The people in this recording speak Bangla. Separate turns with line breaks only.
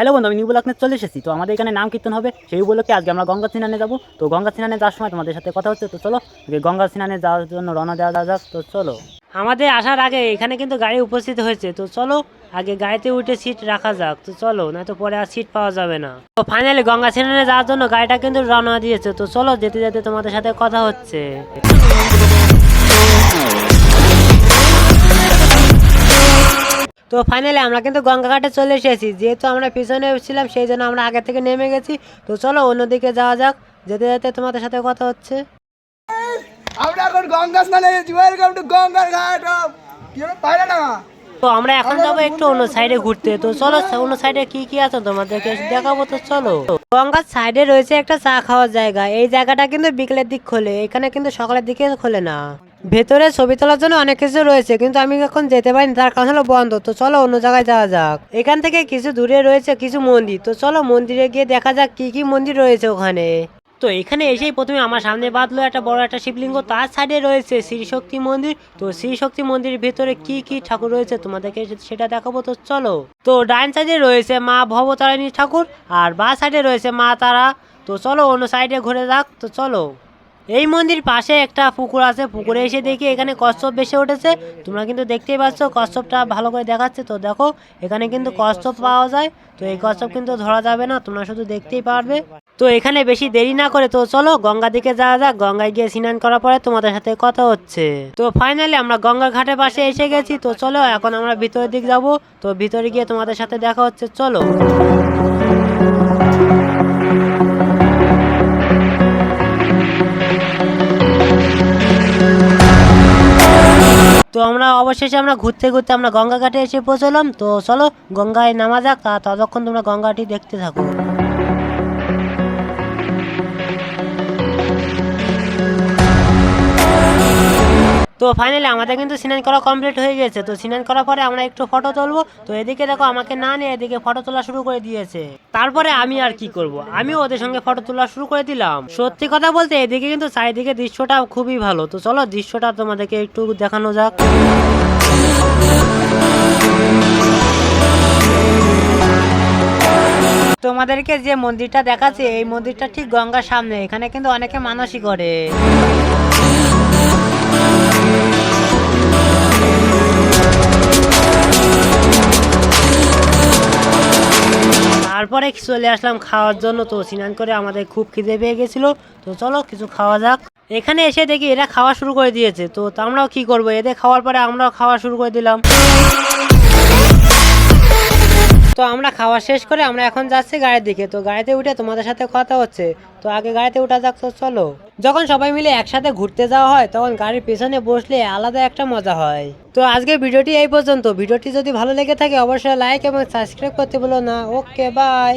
হ্যালো বন্ধু, আমি নিউ ব্লকনে চলে এসেছি। তো আমাদের এখানে নাম কীর্তন হবে। সেই উপলক্ষে আজকে আমরা গঙ্গা স্নানে যাব। তো গঙ্গা স্নানে যাওয়ার সময় তোমাদের সাথে কথা হচ্ছে। তো চলো গঙ্গা স্নানে যাওয়ার জন্য রওনা দেওয়া যাক। তো চলো। আমাদের আসার আগে এখানে কিন্তু গাড়ি উপস্থিত হয়েছে। তো চলো, আগে গাড়িতে উঠে সিট রাখা যাক। তো চলো, নয়তো পরে আর সিট পাওয়া যাবে না। তো ফাইনালি গঙ্গা স্নানে যাওয়ার জন্য গাড়িটা কিন্তু রওনা দিয়েছে। তো চলো, যেতে যেতে তোমাদের সাথে কথা হচ্ছে। তো ফাইনালি আমরা কিন্তু গঙ্গাঘাটে চলে এসেছি। যেহেতু আমরা পিছনে ছিলাম সেই জন্য আমরা আগে থেকে নেমে গেছি। তো চলো অন্যদিকে যাওয়া যাক। যেতে যেতে তোমাদের সাথে কথা হচ্ছে।
আমরা এখন গঙ্গা স্নানে ওয়েলকাম টু গঙ্গার ঘাট। কি হলো? পাইলে না?
তো আমরা এখন যাব একটু অন্য সাইডে ঘুরতে। তো চলো অন্য সাইডে কি কি আছে তোমাদেরকে দেখাবো তো চলো। গঙ্গার সাইডে রয়েছে একটা চা খাওয়ার জায়গা। এই জায়গাটা কিন্তু বিকেলের দিক খোলে। এখানে কিন্তু সকালের দিকে খোলে না। ভেতরে ছবি তোলার জন্য অনেক কিছু রয়েছে, কিন্তু আমি এখন যেতে পারিনি, তার কারণ হলো বন্ধ। তো চলো অন্য জায়গায় যাওয়া যাক। এখান থেকে কিছু দূরে রয়েছে কিছু মন্দির। তো চলো মন্দিরে গিয়ে দেখা যাক কি কি মন্দির রয়েছে ওখানে। তো এখানে এসেই প্রথমে আমার সামনে বাঁধলো একটা বড় একটা শিবলিঙ্গ, তার সাইডে রয়েছে শ্রী শক্তি মন্দির। তো শ্রী শক্তি মন্দিরের ভেতরে কি কি ঠাকুর রয়েছে তোমাদেরকে সেটা দেখাবো, তো চলো। তো ডাইন সাইডে রয়েছে মা ভবতারিণী ঠাকুর, আর বা সাইডে রয়েছে মা তারা। তো চলো অন্য সাইডে ঘুরে যাক, তো চলো। এই মন্দির পাশে একটা পুকুর আছে, পুকুরে এসে দেখি এখানে কচ্ছপ বেসে উঠেছে। তোমরা কিন্তু দেখতেই পাচ্ছ কচ্ছপটা ভালো করে দেখাচ্ছে। তো দেখো, এখানে কিন্তু কচ্ছপ পাওয়া যায়। তো এই কচ্ছপ কিন্তু ধরা যাবে না, তোমরা শুধু দেখতেই পারবে। তো এখানে বেশি দেরি না করে, তো চলো গঙ্গা দিকে যাওয়া যাক। গঙ্গায় গিয়ে স্নান করার পরে তোমাদের সাথে কথা হচ্ছে। তো ফাইনালি আমরা গঙ্গা ঘাটের পাশে এসে গেছি। তো চলো, এখন আমরা ভিতরের দিক যাব। তো ভিতরে গিয়ে তোমাদের সাথে দেখা হচ্ছে। চলো। আমরা অবশেষে আমরা ঘুরতে ঘুরতে আমরা গঙ্গা ঘাটে এসে পৌঁছলাম। তো চলো গঙ্গায় নামা যাক আর ততক্ষণ তোমরা গঙ্গাটি দেখতে থাকো। তো ফাইনালি আমাদের কিন্তু স্নান করা কমপ্লিট হয়ে গেছে। তো স্নান করার পরে আমরা একটু ফটো তুলবো। তো এদিকে দেখো আমাকে না নিয়ে এদিকে ফটো তোলা শুরু করে দিয়েছে। তারপরে আমি আর কি করব? আমিও ওদের সঙ্গে ফটো তোলা শুরু করে দিলাম। সত্যি কথা বলতে এদিকে কিন্তু চারিদিকে দৃশ্যটা খুবই ভালো। তো চলো দৃশ্যটা তোমাদেরকে একটু দেখানো যাক। তোমাদেরকে যে মন্দিরটা দেখাচ্ছে, এই মন্দিরটা ঠিক গঙ্গার সামনে। এখানে কিন্তু অনেকে মানসই করে। তারপরে চলে আসলাম খাওয়ার জন্য। তো স্নান করে আমাদের খুব খিদে পেয়ে গেছিল। তো চলো কিছু খাওয়া যাক। এখানে এসে দেখি এরা খাওয়া শুরু করে দিয়েছে। তো আমরাও কি করব? এদের খাওয়ার পরে আমরাও খাওয়া শুরু করে দিলাম। তো আমরা খাওয়া শেষ করে আমরা এখন যাচ্ছি গাড়ির দিকে। তো গাড়িতে উঠে তোমাদের সাথে কথা হচ্ছে। তো আগে গাড়িতে উঠা যাক, তো চলো। যখন সবাই মিলে একসাথে ঘুরতে যাওয়া হয়, তখন গাড়ির পেছনে বসলে আলাদা একটা মজা হয়। তো আজকে ভিডিওটি এই পর্যন্ত। ভিডিওটি যদি ভালো লেগে থাকে, অবশ্যই লাইক এবং সাবস্ক্রাইব করতে বলো না। Okay bye